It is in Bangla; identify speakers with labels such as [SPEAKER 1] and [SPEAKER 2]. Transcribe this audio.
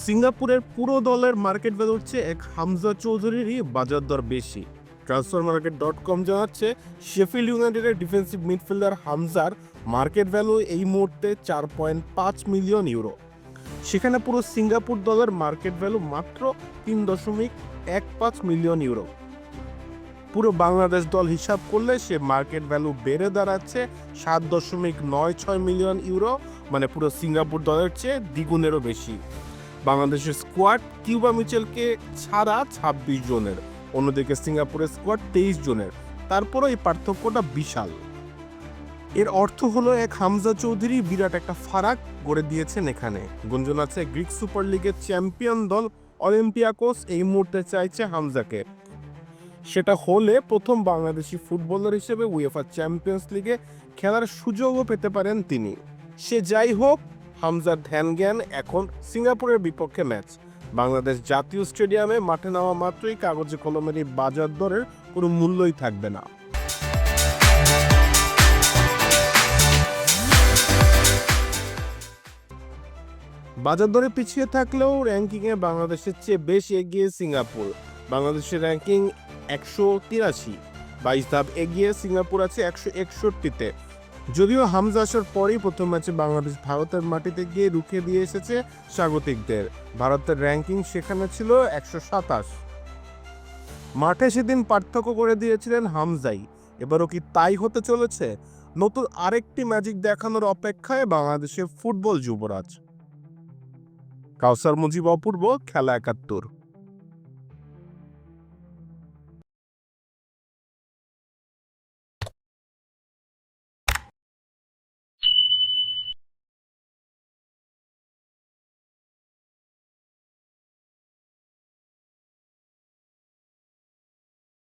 [SPEAKER 1] সিঙ্গাপুরের পুরো দলের মার্কেট ভ্যালু হচ্ছে এক হামজা চৌধুরীরই বাজার দর বেশি। ট্রান্সফার মার্কেট ডট কম জানাচ্ছে শেফিল্ড ইউনাইটেডের ডিফেন্সিভ মিডফিল্ডার হামজার মার্কেট ভ্যালু এই মুহূর্তে চার পয়েন্ট পাঁচ মিলিয়ন ইউরো সেখানে পুরো সিঙ্গাপুর দলের মার্কেট ভ্যালু মাত্র তিন দশমিক এক পাঁচ মিলিয়ন ইউরো পুরো বাংলাদেশ দল হিসাব করলে সে মার্কেট ভ্যালু বেড়ে দাঁড়াচ্ছে সাত দশমিক নয় ছয় মিলিয়ন ইউরো মানে পুরো সিঙ্গাপুর দলের চেয়ে দ্বিগুণেরও বেশি। বাংলাদেশের স্কোয়াড কিউবা মিচেলকে ছাড়া ছাব্বিশ জনের, অন্যদিকে সিঙ্গাপুরের স্কোয়াড তেইশ জনের। তারপরও এই পার্থক্যটা বিশাল। এর অর্থ হলো এক হামজা চৌধুরী বিরাট একটা ফারাক গড়ে দিয়েছেন এখানে। গুঞ্জন আছে, গ্রিক সুপার লিগের চ্যাম্পিয়ন দল অলিম্পিয়াকোস এই মুহূর্তে চাইছে হামজাকে। সেটা হলে প্রথম বাংলাদেশি ফুটবলার হিসেবে উয়েফা চ্যাম্পিয়ন্স লিগে খেলার সুযোগও পেতে পারেন তিনি। সে যাই হোক হামজার ধ্যান জ্ঞান এখন সিঙ্গাপুরের বিপক্ষে ম্যাচ। বাংলাদেশ জাতীয় স্টেডিয়ামে মাঠে নামা মাত্রই কাগজে কলমের এই বাজার দরের কোনো মূল্যই থাকবে না। বাজার দরে পিছিয়ে থাকলেও র্যাঙ্কিংয়ে বাংলাদেশের চেয়ে বেশ এগিয়ে সিঙ্গাপুর। বাংলাদেশের র্যাঙ্কিং একশো তিরাশি। বাইশ ধাপ এগিয়ে সিঙ্গাপুর আছে একশো একষট্টিতে। যদিও হামজা আসার পরেই প্রথম ম্যাচে বাংলাদেশ ভারতের মাটিতে গিয়ে রুখে দিয়ে এসেছে স্বাগতিকদের। ভারতের র্যাঙ্কিং সেখানে ছিল একশো সাতাশ। মাঠে সেদিন পার্থক্য করে দিয়েছিলেন হামজাই। এবারও কি তাই হতে চলেছে? নতুন আরেকটি ম্যাজিক দেখানোর অপেক্ষায় বাংলাদেশের ফুটবল যুবরাজ। কাউসার মুজিব অপূর্ব, খেলা একাত্তর।